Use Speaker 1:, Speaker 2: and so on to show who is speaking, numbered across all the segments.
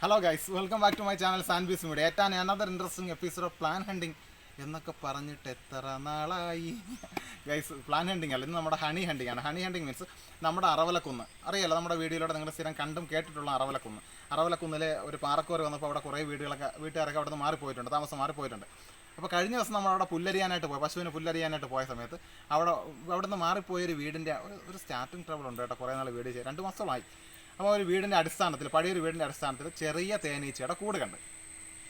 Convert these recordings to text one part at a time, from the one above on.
Speaker 1: Hello guys welcome back to my channel Sanbees Media ഏറ്റാൻ another interesting episode of plan hunting എന്നൊക്കെ പറഞ്ഞിട്ട് എത്ര നാളായി? Guys plan hunting അല്ല ഇന്ന് നമ്മുടെ ഹണി ഹണ്ടിങ് ആണ്. ഹണി ഹണ്ടിങ് മീൻസ് നമ്മുടെ അറവലക്കുന്ന്. അറിയാലോ നമ്മുടെ വീഡിയോയിലൂടെ നിങ്ങൾ സ്ഥിരം കണ്ടും കേട്ടിട്ടുള്ള അറവലക്കുന്ന്. അറവലക്കുന്നിലെ ഒരു പാറക്കോര് വന്നപ്പോൾ അവിടെ കുറേ വീടുകളൊക്കെ വീട്ടുകാരൊക്കെ അവിടെ നിന്ന് മാറിപ്പോയിട്ടുണ്ട് താമസം മാറിപ്പോയിട്ടുണ്ട്. അപ്പോൾ കഴിഞ്ഞ ദിവസം നമ്മൾ അവിടെ പുല്ലരിയാനായിട്ട് പോയി പശുവിന് പുല്ലരിയാനായിട്ട് പോയ സമയത്ത് അവിടെ അവിടെ നിന്ന് മാറിപ്പോയൊരു വീടിന്റെ ഒരു സ്റ്റാർട്ടിങ് ട്രബിൾ ഉണ്ട് കേട്ടോ കുറേ നാൾ വീട് രണ്ട് മാസമായി അപ്പോൾ ഒരു വീടിന്റെ അടിസ്ഥാനത്തിൽ പഴയൊരു വീടിന്റെ അടിസ്ഥാനത്തിൽ ചെറിയ തേനീച്ചയുടെ കൂട് കണ്ട്.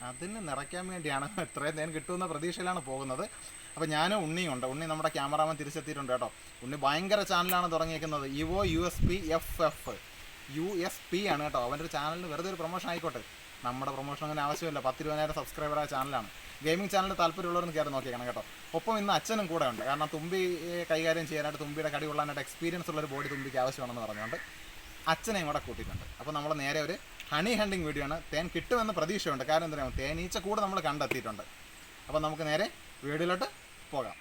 Speaker 1: അതിന് നിറയ്ക്കാൻ വേണ്ടിയാണ് ഇത്രയും തേൻ കിട്ടുമെന്ന പ്രതീക്ഷയിലാണ് പോകുന്നത്. അപ്പോൾ ഞാനും ഉണ്ണിയുണ്ട് ഉണ്ണി നമ്മുടെ ക്യാമറാമാൻ തിരിച്ചെത്തിയിട്ടുണ്ട് കേട്ടോ. ഉണ്ണി ഭയങ്കര ചാനലാണ് തുടങ്ങിയിരിക്കുന്നത് Evo U S P F F. U S P ആണ് കേട്ടോ. അവന്റെ ഒരു ചാനലിന് വെറുതെ ഒരു പ്രൊമോഷൻ ആയിക്കോട്ടെ. നമ്മുടെ പ്രൊമോഷൻ അങ്ങനെ ആവശ്യമില്ല. പത്ത് ഇരുപതിനായിരം സബ്സ്ക്രൈബറായ ചാനലാണ്. ഗെയിമിംഗ് ചാനൽ താല്പര്യമുള്ളവരും കയറി നോക്കിയേക്കണം കേട്ടോ. ഒപ്പം ഇന്ന് അച്ഛനും കൂടെ ഉണ്ട്. കാരണം തുമ്പി കൈകാര്യം ചെയ്യാനായിട്ട് തുമ്പിയുടെ കടി കൊള്ളാനായിട്ട് എക്സ്പീരിയൻസ് ഉള്ള ഒരു ബോഡി തുമ്പിക്ക് ആവശ്യമാണെന്ന് പറഞ്ഞുകൊണ്ട് അച്ഛനെയും കൂടെ കൂട്ടിയിട്ടുണ്ട്. അപ്പോൾ നമ്മൾ നേരെ ഒരു ഹണി ഹണ്ടിങ് വീഡിയോ ആണ്. തേൻ കിട്ടുമെന്ന് പ്രതീക്ഷയുണ്ട്. കാരണം എന്താ പറയുക തേനീച്ച കൂടെ നമ്മൾ കണ്ടെത്തിയിട്ടുണ്ട്. അപ്പോൾ നമുക്ക് നേരെ വീഡിയോയിലോട്ട് പോകാം.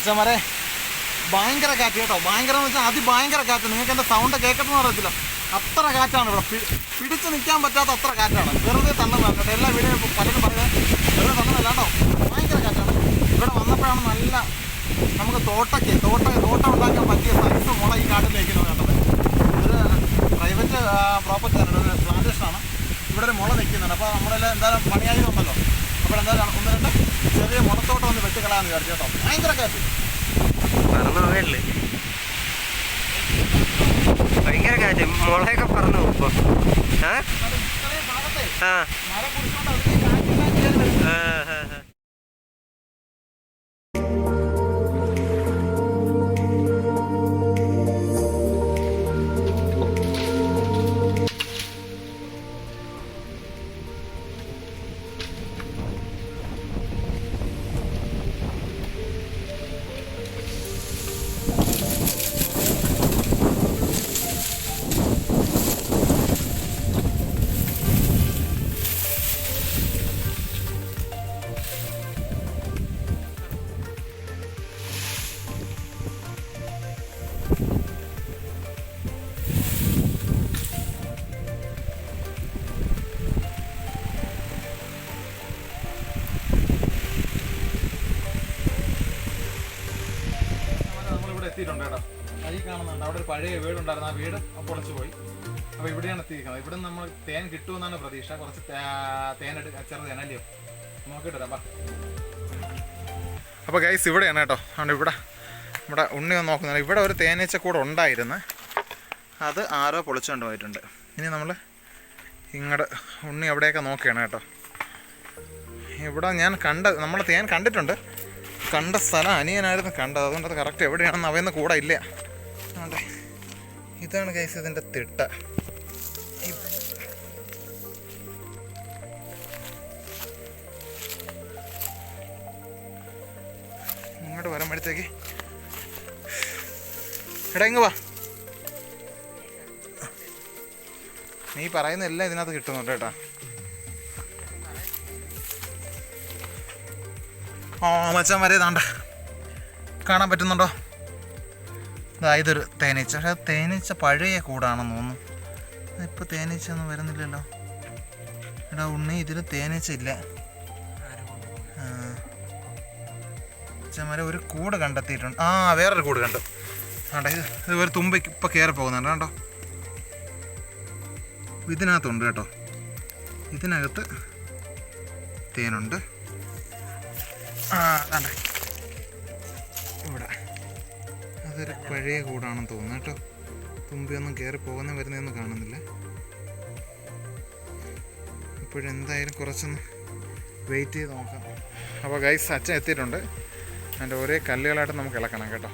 Speaker 1: അച്ഛന്മാരെ ഭയങ്കര കാറ്റ് കേട്ടോ. ഭയങ്കര എന്ന് വെച്ചാൽ അതിഭയങ്കര കാറ്റ്. നിങ്ങൾക്ക് എന്റെ സൗണ്ട് കേൾക്കണമെന്ന് അറിയത്തില്ല. അത്ര കാറ്റാണ് ഇവിടെ. പിടിച്ച് നിൽക്കാൻ പറ്റാത്ത അത്ര കാറ്റാണ്. വെറുതെ തന്നെ കേട്ടോ എല്ലാ വീഡിയോ പലരും പറയുന്നത് വെറുതെ തണ്ണുന്നല്ല കേട്ടോ. ഭയങ്കര കാറ്റാണ്. ഇവിടെ വന്നപ്പോഴാണ് നല്ല നമുക്ക് തോട്ടയ്ക്ക് തോട്ട തോട്ടം ഉണ്ടാക്കാൻ പറ്റിയ സൈസ് മുള ഈ കാട്ടിലേക്ക് കേട്ടത് ഒരു പ്രൈവറ്റ് പ്രോപ്പർട്ടി ആണ്. ഒരു പ്ലാന്റേഷനാണ് ഇവിടെ ഒരു മുള നിൽക്കുന്നുണ്ട്. അപ്പോൾ നമ്മളെല്ലാം എന്തായാലും പണിയായി അപ്പോൾ എന്തായാലും ഒന്ന് രണ്ട് ചെറിയ മുളത്തോട്ടം ഒന്ന് വെട്ടിക്കളയാന്ന് വിചാരിച്ചു കേട്ടോ. ഭയങ്കര കാറ്റ്
Speaker 2: പറന്നു പോയല്ലേ ഭയങ്കര കാറ്റ് മുളയൊക്കെ പറന്നു ഇപ്പൊ ആ ആ ആ.
Speaker 1: കാണുന്നുണ്ട്. അവിടെ ഒരു പഴയ വീടുണ്ടായിരുന്നു. ആ വീട് പൊളിച്ചു പോയി. അപ്പോൾ ഇവിടെയാണ് എത്തിയിരിക്കുന്നത്. ഇവിടെ നമ്മൾ തേൻ കിട്ടുമെന്നാണ് പ്രതീക്ഷ. കുറച്ച് തേൻ ചെറുത് ചെറു തേനല്ലയോ? നോക്കിയിട്ട് അപ്പോൾ ഗൈസ് ഇവിടെയാണ് കേട്ടോ. അതുകൊണ്ട് ഇവിടെ നമ്മുടെ ഉണ്ണി ഒന്ന് നോക്കുന്നില്ല ഇവിടെ ഒരു തേനീച്ച കൂടെ ഉണ്ടായിരുന്നു. അത് ആരോ പൊളിച്ചുകൊണ്ട് പോയിട്ടുണ്ട്. ഇനി നമ്മൾ ഇങ്ങോട്ട് ഉണ്ണി അവിടെയൊക്കെ നോക്കുകയാണ് കേട്ടോ. ഇവിടെ ഞാൻ കണ്ട നമ്മൾ തേൻ കണ്ടിട്ടുണ്ട്. കണ്ട സ്ഥലം അനിയനായിരുന്നു കണ്ടത്. അതുകൊണ്ട് അത് കറക്റ്റ് എവിടെയാണെന്ന് അവയൊന്നും കൂടെ ഇല്ല. അതെ ഇതാണ് ഗൈസ് ഇതിന്റെ തിട്ട. ഇങ്ങോട്ട് വരുമ്പോഴത്തേക്ക് എടാ ഇങ്ങ് വാ. നീ പറയുന്ന എല്ലാം ഇതിനകത്ത് കിട്ടുന്നുണ്ട് കേട്ടാ. ഓ മച്ചാൻ വരെ കാണാൻ പറ്റുന്നുണ്ടോ? ഇതൊരു തേനീച്ച. പക്ഷേ തേനീച്ച പഴയ കൂടാണെന്ന് തോന്നുന്നു. ഇപ്പോൾ തേനീച്ച ഒന്നും വരുന്നില്ലല്ലോ. എടാ ഉണ്ണി ഇതിൽ തേനീച്ച ഇല്ല ആ. ഒരു കൂട് കണ്ടെത്തിയിട്ടുണ്ട്. ആ വേറൊരു കൂട് കണ്ടു. ആണ്ടെ ഇത് ഇത് ഒരു തുമ്പ ഇപ്പോൾ കയറി പോകുന്നുണ്ട്. കേട്ടോ ഇതിനകത്തുണ്ട് കേട്ടോ. ഇതിനകത്ത് തേനുണ്ട്. ആ അതാണ്ട് അതൊരു പഴയ കൂടാണെന്ന് തോന്നുന്നു കേട്ടോ. തുമ്പിയൊന്നും കയറി പോകുന്ന വരുന്നതൊന്നും കാണുന്നില്ല. ഇപ്പോഴെന്തായാലും കുറച്ചൊന്ന് വെയിറ്റ് ചെയ്ത് നോക്കാം. അപ്പോൾ ഗൈസ് അച്ഛൻ എത്തിയിട്ടുണ്ട്. അതിന്റെ ഒരേ കല്ലുകളായിട്ട് നമുക്ക് ഇളക്കണം കേട്ടോ.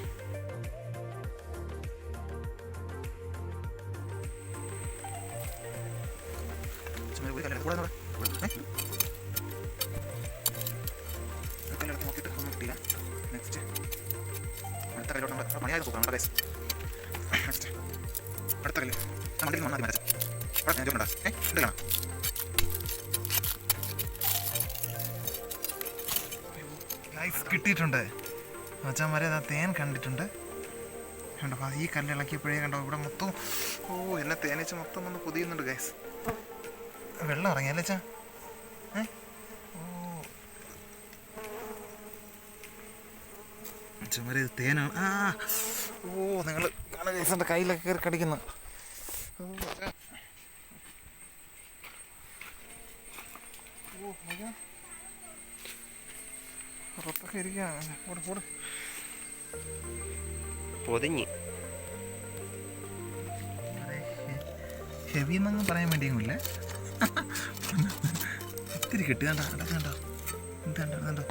Speaker 1: നമ്മുടെ പണിയായത് സൂപ്പറാണ് കേട്ടോ. നെക്സ്റ്റ് അടുത്ത കല്ല്. മണ്ടിയിൽ നിന്ന് മതി അവിടെ ഞാൻ ചോദിക്കണ്ട ഏ ഇത് കാണാം. കിട്ടിയിട്ടുണ്ട്. മച്ചാന്മാരെ അതാ തേൻ കണ്ടിട്ടുണ്ട്. കണ്ടോ ഈ കല്ല് ഇളക്കിയപ്പോഴേ കണ്ടോ ഇവിടെ മൊത്തം ഓ എന്നെ തേനീച്ച മൊത്തം ഒന്ന് പൊതിയുന്നുണ്ട് ഗൈസ് വെള്ളം ഇറങ്ങിയല്ലേ ചാ ഏ? ഇത് തേനാണ് ആ. ഓ നിങ്ങൾ കാണാൻ ഗൈസ് എന്റെ കയ്യിലൊക്കെ കയറി കടിക്കുന്നു പുറത്തൊക്കെ ഇരിക്കുകയാണ്.
Speaker 2: പൊതിഞ്ഞ്.
Speaker 1: ഹെവി എന്നൊന്നും പറയാൻ വേണ്ടിയൊന്നുമില്ല. ഒത്തിരി കിട്ടുക കണ്ടോ കണ്ടോ. എന്താ കണ്ടോ കണ്ടോ.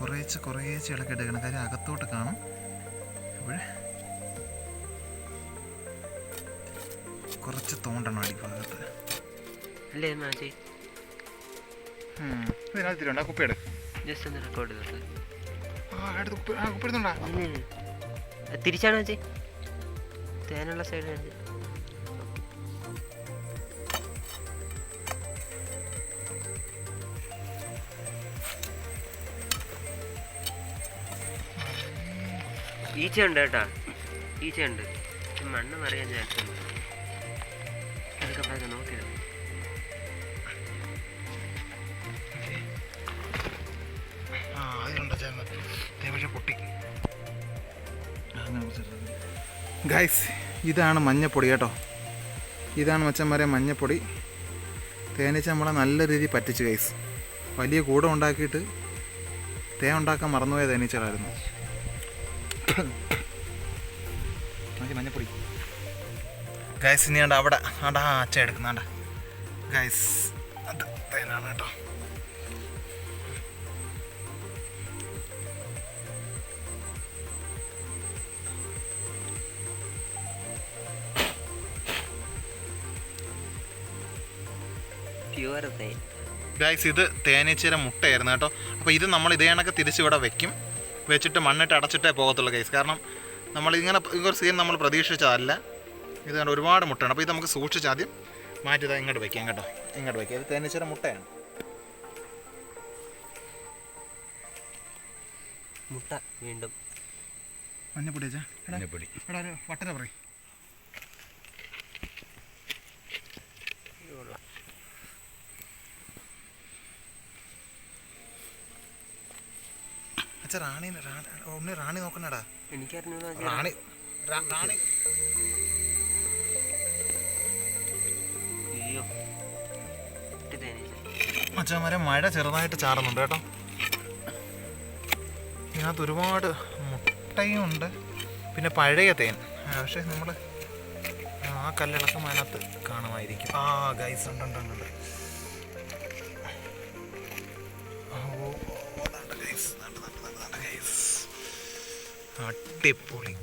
Speaker 1: കുറേച്ച് കുറേച്ച് ഇളക്കി എടുക്കണം കാര്യം അകത്തോട്ട് കാണും. അപ്പോഴേ കുറച്ച് തോണ്ടണം അടിഭാഗത്ത്
Speaker 2: അല്ലേ മാജി
Speaker 1: കുപ്പി എടുക്ക്.
Speaker 2: ജസ്റ്റ് ഒന്ന് റെക്കോർഡ് ചെയ്തോട്ടെ. തിരിച്ചാണ് മാജി തേനുള്ള സൈഡ് ഈച്ചയുണ്ട് കേട്ടാ. ഈച്ചയുണ്ട്. മണ്ണ് നിറയാൻ ചാൻസ് ഉണ്ട് അതൊക്കെ പതുക്കെ
Speaker 1: ഗൈസ് ഇതാണ് മഞ്ഞപ്പൊടി കേട്ടോ. ഇതാണ് മച്ചന്മാരെ മഞ്ഞപ്പൊടി. തേനീച്ച നമ്മളെ നല്ല രീതിയിൽ പറ്റിച്ചു ഗൈസ് വലിയ കൂടം ഉണ്ടാക്കിയിട്ട് തേ ഉണ്ടാക്കാൻ മറന്നുപോയ തേനീച്ചകളായിരുന്നു. മഞ്ഞപ്പൊടി. ഗൈസ് ഇനി ആണ്ട അവിടെ ആണ്ടാ അച്ഛ എടുക്കുന്നാണ്ട ഗൈസ് അത് തേനാണ് കേട്ടോ. ഗൈസ് ഇത് തേനീച്ചയുടെ മുട്ടയായിരുന്നു കേട്ടോ. അപ്പോൾ ഇത് നമ്മൾ ഇതേ കണക്ക് തിരിച്ചിവിടെ വെക്കും. വെച്ചിട്ട് മണ്ണിട്ട് അടച്ചിട്ടേ പോകത്തുള്ളൂ കേസ് കാരണം നമ്മൾ ഇങ്ങനെ ഈ ഒരു സീൻ നമ്മൾ പ്രതീക്ഷിച്ചതല്ല ഇത് കണ്ട് ഒരുപാട് മുട്ടയാണ്. അപ്പോൾ ഇത് നമുക്ക് സൂക്ഷിച്ച് ആദ്യം മാറ്റി ഇതാ ഇങ്ങോട്ട് വയ്ക്കാം കേട്ടോ. ഇങ്ങോട്ട് വയ്ക്കാം ഇത് തേനീച്ചയുടെ മുട്ടയാണ്.
Speaker 2: മുട്ട വീണ്ടും.
Speaker 1: മഞ്ഞപ്പൊടി മഞ്ഞപ്പൊടി. വട്ടര പറയും. അച്ഛാ റാണി ഒന്ന് റാണി നോക്കണടാ.
Speaker 2: എനിക്കറിഞ്ഞു
Speaker 1: റാണി റാണി. മച്ചാമാരെ മഴ ചെറുതായിട്ട് ചാറുന്നുണ്ട് കേട്ടോ. ഇതിനകത്ത് ഒരുപാട് മുട്ടയും ഉണ്ട്. പിന്നെ പഴയ തേൻ. പക്ഷേ നമ്മൾ ആ കല്ലിളക്കം അതിനകത്ത് കാണുമായിരിക്കും. ആ ഗൈസ് ഉണ്ട് ഉണ്ട് ഉണ്ട്, അടിപൊളി.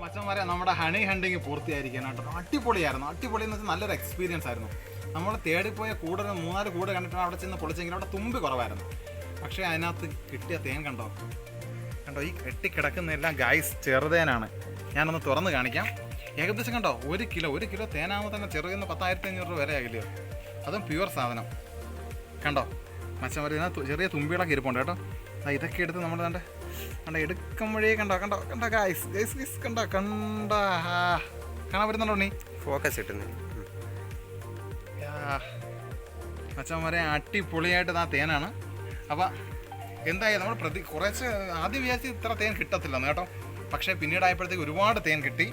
Speaker 1: മച്ചന്മാരെ നമ്മുടെ ഹണി ഹണ്ടിങ് പൂർത്തിയായിരിക്കാനായിട്ട് അടിപൊളിയായിരുന്നു. അടിപൊളി എന്ന് വെച്ചാൽ നല്ലൊരു എക്സ്പീരിയൻസ് ആയിരുന്നു. നമ്മൾ തേടിപ്പോയ കൂടെ മൂന്നാൽ കൂട് കണ്ടിട്ടാണ് അവിടെ ചെന്ന് പൊളിച്ചെങ്കിലും അവിടെ തുമ്പി കുറവായിരുന്നു. പക്ഷേ അതിനകത്ത് കിട്ടിയ തേൻ കണ്ടോ? കണ്ടോ ഈ കെട്ടിക്കിടക്കുന്നതെല്ലാം ഗായ്സ് ഗൈസ് ചെറുതേനാണ്. ഞാനൊന്ന് തുറന്ന് കാണിക്കാം. ഏകദേശം കണ്ടോ ഒരു കിലോ ഒരു കിലോ തേനാകുമ്പോൾ തന്നെ ചെറുതെന്ന് പത്തായിരത്തി അഞ്ഞൂറ് രൂപ വരെ ആകില്ലയോ അതും പ്യുവർ സാധനം. കണ്ടോ മച്ചന്മാർ ഇതിനകത്ത് ചെറിയ തുമ്പികളൊക്കെ ഇരിപ്പുണ്ട് കേട്ടോ. ഇതൊക്കെ എടുത്ത് നമ്മൾ കണ്ട കണ്ട എടുക്കുമ്പോഴേ കണ്ടോ കണ്ടോ കണ്ടോ ഗൈസ് ഗൈസ് ഗൈസ് കണ്ടോ കണ്ട കാണാൻ പറ്റുന്നുണ്ടോ നീ.
Speaker 2: ഫോക്കസ് കിട്ടുന്നില്ല
Speaker 1: മച്ചന്മാരെ അടിപൊളിയായിട്ട് ആ തേനാണ്. അപ്പം എന്തായാലും നമ്മൾ പ്രതി കുറച്ച് ആദ്യം വിചാരിച്ച് ഇത്ര തേൻ കിട്ടത്തില്ല കേട്ടോ. പക്ഷേ പിന്നീടായപ്പോഴത്തേക്ക് ഒരുപാട് തേൻ കിട്ടി.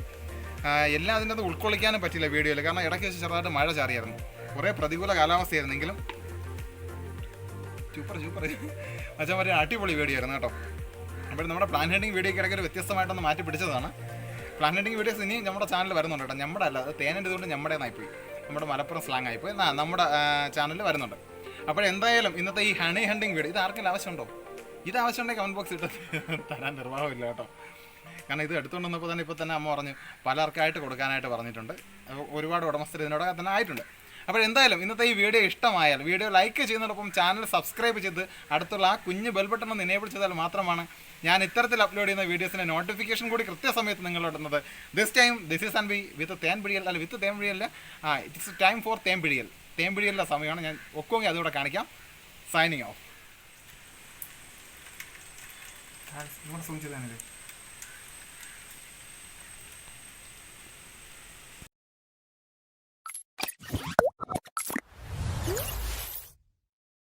Speaker 1: എല്ലാം അതിന്റെ അത് ഉൾക്കൊള്ളിക്കാനും പറ്റില്ല വീഡിയോയിൽ. കാരണം ഇടയ്ക്ക് വെച്ച് ചെറുതായിട്ട് മഴ ചാറിയായിരുന്നു. കുറേ പ്രതികൂല കാലാവസ്ഥയായിരുന്നെങ്കിലും. സൂപ്പർ സൂപ്പർ മച്ചന്മാരെ അടിപൊളി വീഡിയോ ആയിരുന്നു കേട്ടോ. അപ്പോൾ നമ്മുടെ പ്ലാൻ ഹെഡിങ് വീഡിയോയ്ക്ക് ഇടയ്ക്ക് ഒരു വ്യത്യസ്തമായിട്ടൊന്ന് മാറ്റി പിടിച്ചതാണ്. പ്ലാൻ ഹെഡിങ് വീഡിയോസ് ഇനി നമ്മുടെ ചാനൽ വരുന്നുണ്ട് കേട്ടോ. നമ്മുടെ അല്ല അത് തേനന്റെ ഇതുകൊണ്ട് നമ്മുടെ പോയി നമ്മുടെ മലപ്പുറം സ്ലാങ് ആയിപ്പോയി. നമ്മുടെ ചാനലിൽ വരുന്നുണ്ട്. അപ്പോൾ എന്തായാലും ഇന്നത്തെ ഈ ഹണി ഹണ്ടിങ് വീഡിയോ ഇത് ആർക്കെങ്കിലും ആവശ്യമുണ്ടോ? ഇത് ആവശ്യമുണ്ടെങ്കിൽ കമന്റ് ബോക്സ് ഇട്ട് തരാൻ നിർവാഹമില്ല കേട്ടോ. കാരണം ഇത് എടുത്തുകൊണ്ട് വന്നപ്പോൾ തന്നെ ഇപ്പോൾ തന്നെ അമ്മ പറഞ്ഞു പലർക്കായിട്ട് കൊടുക്കാനായിട്ട് പറഞ്ഞിട്ടുണ്ട്. ഒരുപാട് ഉടമസ്ഥർ ഇതിനോടൊക്കെ തന്നെ ആയിട്ടുണ്ട്. അപ്പോൾ എന്തായാലും ഇന്നത്തെ ഈ വീഡിയോ ഇഷ്ടമായാൽ വീഡിയോ ലൈക്ക് ചെയ്യുന്നതോടൊപ്പം ചാനൽ സബ്സ്ക്രൈബ് ചെയ്ത് അടുത്തുള്ള ആ കുഞ്ഞ് ബെൽ ബട്ടൺ ഒന്ന് എനേബിൾ ചെയ്താൽ മാത്രമാണ് ഞാൻ ഇത്തരത്തിൽ അപ്ലോഡ് ചെയ്യുന്ന വീഡിയോസിന്റെ നോട്ടിഫിക്കേഷൻ കൂടി കൃത്യസമയത്ത് നിങ്ങൾ ഇടുന്നത്. This time this is and bee with തേൻ പിടിയൽ അല്ല വിത്ത് തേൻ പിടിയല്ല ആ ഇറ്റ്സ് ടൈം ഫോർ തേൻ പിടിയൽ തേൻ പിടിയലിന്റെ സമയമാണ്. ഞാൻ ഒക്കുമെങ്കിൽ അതുകൂടെ കാണിക്കാം. സൈനിങ് ഓഫ് ഇവിടെ സൂം ചെയ്താൽ